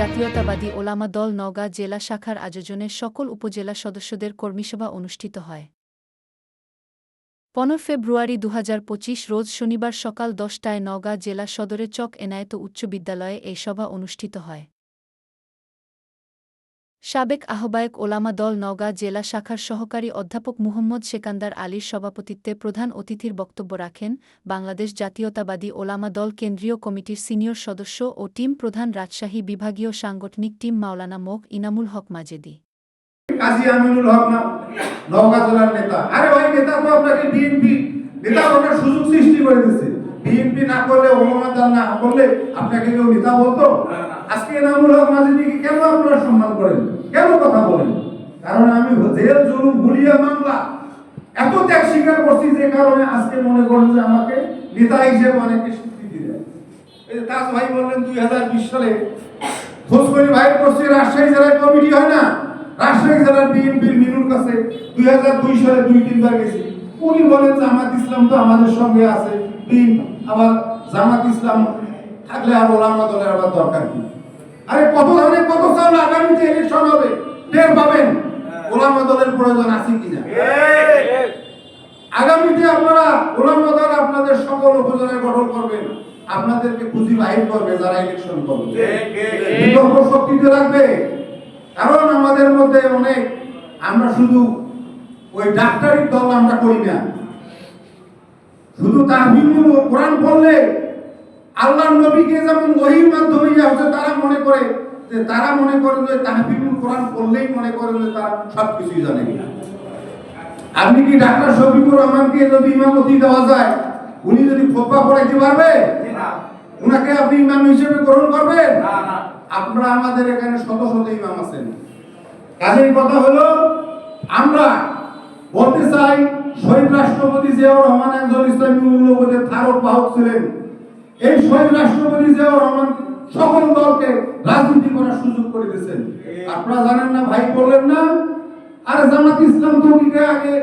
জাতীয়তাবাদী ওলামা দল নওগাঁ জেলা শাখার আয়োজনে সকল উপজেলা সদস্যদের কর্মীসভা অনুষ্ঠিত হয়। পনেরো ফেব্রুয়ারি দু হাজার পঁচিশ রোজ শনিবার সকাল দশটায় নওগাঁ জেলা সদরে চক এনায়েত উচ্চ বিদ্যালয়ে এই সভা অনুষ্ঠিত হয়। সাবেক আহ্বায়ক ওলামা দল নওগাঁ জেলা শাখার সহকারী অধ্যাপক মুহম্মদ সেকান্দার আলীর সভাপতিত্বে প্রধান অতিথির বক্তব্য রাখেন বাংলাদেশ জাতীয়তাবাদী ওলামা দল কেন্দ্রীয় কমিটির সিনিয়র সদস্য ও টিম প্রধান রাজশাহী বিভাগীয় সাংগঠনিক টিম মাওলানা মোক ইনামুল হক মাজেদি। নেতা। আরে ওই নেতা তো আপনাকে বিএনপি, নেতা সুযোগ সৃষ্টি করে দিচ্ছে বিএনপি না করলে দল না করলে আপনাকে কেউ নেতা বলতো? আজকে এনামুল হক মাজেদিকে কেন আপনারা সম্মান করেন? কেন কথা বলেন? কারণ আমি জেল জুলুম গুলিয়া মামলা এত ত্যাগ স্বীকার করছি যে কারণে আজকে মনে করেন যে আমাকে নেতা হিসেবে অনেকে স্বীকৃতি দেয়। এই যে তাজ ভাই বললেন দুই হাজার বিশ সালে খোঁজ করি ভাই করছি রাজশাহী জেলায় কমিটি হয় না? রাজশাহী জেলার বিএনপির মিনুর কাছে দুই হাজার দুই সালে দুই তিনবার গেছি। উনি বলেন জামাত ইসলাম তো আমাদের সঙ্গে আছে। বিন আবার জামাত ইসলাম থাকলে আর ওলামা দলের আবার দরকার কি? আরে কত ধরনের কত চাল আগামীতে ইলেকশন হবে? টের পাবেন। ওলামা দলের প্রয়োজন আছে কিনা আগামীতে আপনারা ওলামা দল আপনাদের সকল উপজেলায় গঠন করবেন। আপনাদেরকে খুঁজি বাহির করবে যারা ইলেকশন করবে। বিকল্প শক্তিতে রাখবে কারণ আমাদের মধ্যে অনেক আমরা শুধু ওই ডাক্তারির দল আমরা করি না। শুধু তাহবিলুল কোরআন পড়লে আল্লাহর নবীকে যেমন ওহির মাধ্যমে ইয়া হচ্ছে তারা মনে করে যে তারা মনে করে যে তাহবিলুল কোরআন পড়লেই মনে করে যে তারা সব কিছুই জানে। আপনি কি ডাক্তার শফিকুর রহমানকে যদি ইমামতি দেওয়া যায় উনি যদি খোপা পড়াইতে পারবে? উনাকে আপনি ইমাম হিসেবে গ্রহণ করবেন? আপনারা আমাদের এখানে শত শত ইমাম আছেন। কাজের কথা হলো আমরা বলতে চাই শহীদ রাষ্ট্রপতি জিয়াউর রহমান একজন ইসলামী মূল্যবোধের ধারক বাহক ছিলেন। এই শহীদ রাষ্ট্রপতি জিয়াউর রহমান সকল দলকে রাজনীতি করার সুযোগ করে দিয়েছেন। আপনারা জানেন না, ভাই বললেন না? আর জামাত ইসলাম তৌহিকে আগে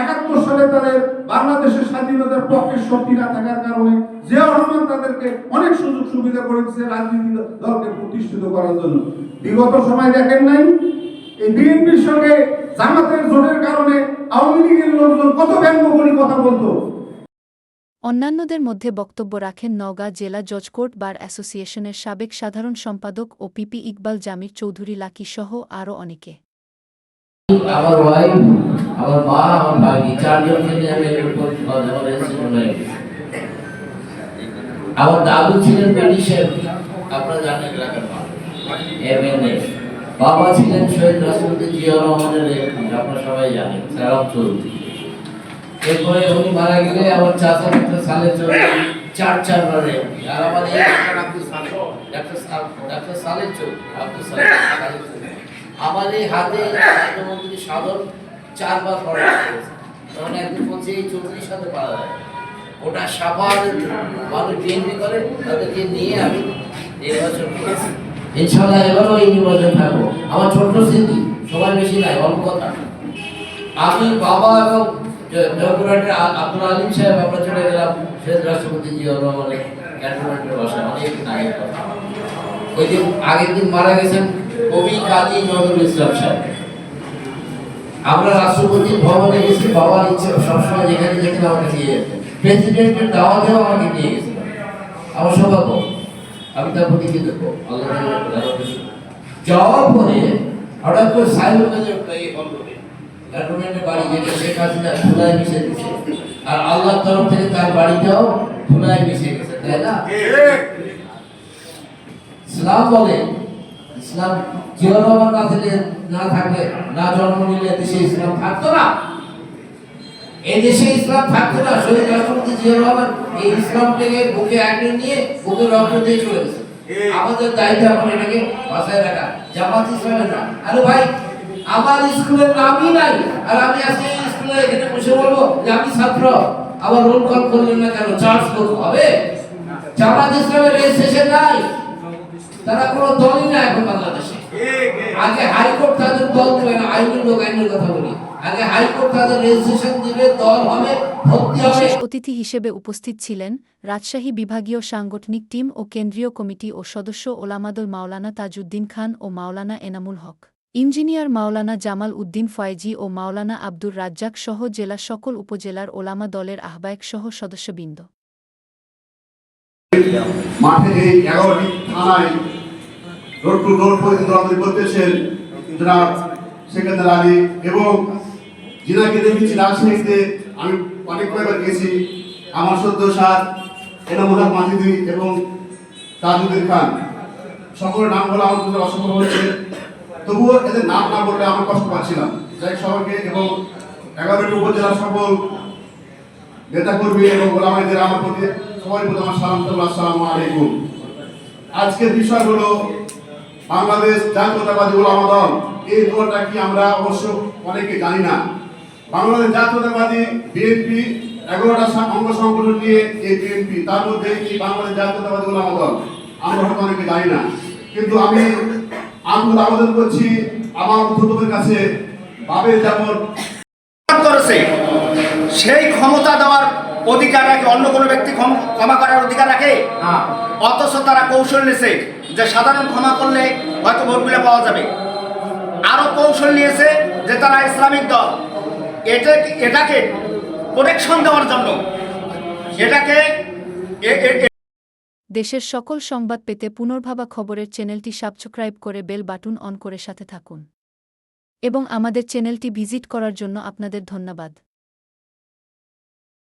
একাত্তর সালে তাদের বাংলাদেশের স্বাধীনতার পক্ষের শক্তি না থাকার কারণে জিয়াউর রহমান তাদেরকে অনেক সুযোগ সুবিধা করে দিচ্ছে রাজনীতি দলকে প্রতিষ্ঠিত করার জন্য। বিগত সময় দেখেন নাই? এই বিএনপির সঙ্গে জামাতের জোটের কারণে আওয়ামী লীগের লোকজন কত কথা বলতো? অন্যান্যদের মধ্যে বক্তব্য রাখেন নওগাঁ জেলা জজকোর্ট বার অ্যাসোসিয়েশনের সাবেক সাধারণ সম্পাদক ও পিপি ইকবাল জামির চৌধুরী লাকিসহ আরও অনেকে। আমার ওয়াইফ আমার মা আমার ভাই চারজনকে নিয়ে আমি আমার দাদু ছিলেন ব্রিটিশের আপনারা জানেন এলাকার এমএনএ বাবা ছিলেন শহীদ রাষ্ট্রপতি জিয়া রহমানের আপনারা সবাই জানেন সারাম চৌধুরী। এরপরে উনি মারা গেলে আমার চাচা একটা সালে চৌধুরী, চার চারবার এমপি আর আমার ডাক্তার সালে, ডাক্তার ডাক্তার আমার এই হাতে রাষ্ট্রমন্ত্রী সাধন চারবার পড়া তখন একদিন এই চৌধুরীর সাথে পাওয়া যায়। ওটা সাবার মানুষ করে, তাদেরকে নিয়ে আমি নির্বাচন করেছি। ইনশাল্লাহ এবারও এই নির্বাচন থাকব। আমার ছোট্ট স্মৃতি, সবাই বেশি নাই, অল্প কথা। আমি বাবা এবং জয়পুরহাটের আব্দুল আলিম সাহেব, আমরা চলে গেলাম শেষ রাষ্ট্রপতি জিয়া রহমানের ক্যান্টনমেন্টের অনেক আগের কথা। ওই দিন, আগের দিন মারা গেছেন কবি কাজী নজরুল ইসলাম সাহেব। আমরা রাষ্ট্রপতি ভবনে গেছি, বাবার ইচ্ছে সবসময় যেখানে যেখানে আমাকে নিয়ে যেতেন প্রেসিডেন্টের দাওয়াতেও আমাকে নিয়ে আমার সৌভাগ্য। আমি তার প্রতি কৃতজ্ঞ আল্লাহ যাওয়ার পরে হঠাৎ করে এই ক্যান্টনমেন্টের বাড়ি যেটা শেখ হাসিনা ধুলায় মিশে দিচ্ছে আর আল্লাহর তরফ থেকে তার বাড়িটাও ধুলায় মিশে গেছে তাই না? ইসলাম বলে ইসলাম জিয়া রহমান না থাকলে না জন্ম নিলে দেশে ইসলাম থাকতো না। এই দেশে ইসলাম থাকতো না শহীদ রাষ্ট্রপতি জিয়া রহমান এই ইসলামটাকে বুকে আঁকড়ে নিয়ে বুকে রক্ত দিয়ে চলে গেছে। আমাদের দায়িত্ব এখন এটাকে বাসায় রাখা জামাত ইসলামের না আরে ভাই আমার স্কুলের নামই নাই। আর আমি আজকে স্কুলে এখানে বসে বলব যে আমি ছাত্র। আবার রোল কল করলেন না কেন? চার্জ করতে হবে? জামাত ইসলামের রেজিস্ট্রেশন নাই। তারা কোনো দলই না এখন বাংলাদেশে। আগে হাইকোর্ট তাদের দল দেবে না আইনের লোক আইনের কথা বলি। আগে হাইকোর্ট তাদের রেজিস্ট্রেশন দিবে দল হবে ভর্তি হবে। বিশেষ অতিথি হিসেবে উপস্থিত ছিলেন রাজশাহী বিভাগীয় সাংগঠনিক টিম ও কেন্দ্রীয় কমিটি ও সদস্য ওলামাদুল মাওলানা তাজউদ্দিন খান ও মাওলানা এনামুল হক। ইঞ্জিনিয়ার মাওলানা জামাল উদ্দিন ফয়েজি ও মাওলানা আব্দুর রাজ্জাক সহ জেলা সকল উপজেলার ওলামা দলের আহ্বায়ক সহ সদস্যবৃন্দ। মাঠে এই এগারোটি থানায় রোড টু রোড পর্যন্ত আমাদের করতেছেন জনাব সেকেন্দার আলী এবং যিনাকে দেখেছি রাজশাহীতে। আমি অনেক কয়েকবার গেছি। আমার সদ্য সার এনামুল হক মাজিদি এবং তাজুদ্দিন খান। সকলের নাম বলে আমার অসম্ভব হচ্ছে। তবুও এদের নাম না বললে আমার কষ্ট পাচ্ছিলাম যাই সবাইকে এবং এগারোটি উপজেলার সকল নেতা কর্মী এবং গোলামাইদের আমার প্রতি সবাই প্রতি আমার সালাম আসসালামু আলাইকুম। আজকের বিষয় হলো বাংলাদেশ জাতীয়তাবাদী ওলামা দল। এই দলটা কি আমরা অবশ্য অনেকে জানি না। বাংলাদেশ জাতীয়তাবাদী বিএনপি এগারোটা অঙ্গ সংগঠন নিয়ে এই বিএনপি। তার মধ্যে এই বাংলাদেশ জাতীয়তাবাদী ওলামা দল। আমরা হয়তো অনেকে জানি না। কিন্তু আমি আমি আবেদন করছি আমার উদ্ধতদের কাছে বাবের যেমন করেছে। সেই ক্ষমতা দেওয়ার অধিকার রাখে অন্য কোনো ব্যক্তি ক্ষম- ক্ষমা করার অধিকার রাখে? অথচ তারা কৌশল নিয়েছে যে সাধারণ ক্ষমা করলে হয়তো ভোটগুলো পাওয়া যাবে। আরও কৌশল নিয়েছে যে তারা ইসলামিক দল। এটা এটাকে প্রোটেকশন দেওয়ার জন্য। এটাকে দেশের সকল সংবাদ পেতে পুনর্ভাবা খবরের চ্যানেলটি সাবস্ক্রাইব করে বেল বাটন অন করে সাথে থাকুন। এবং আমাদের চ্যানেলটি ভিজিট করার জন্য আপনাদের ধন্যবাদ।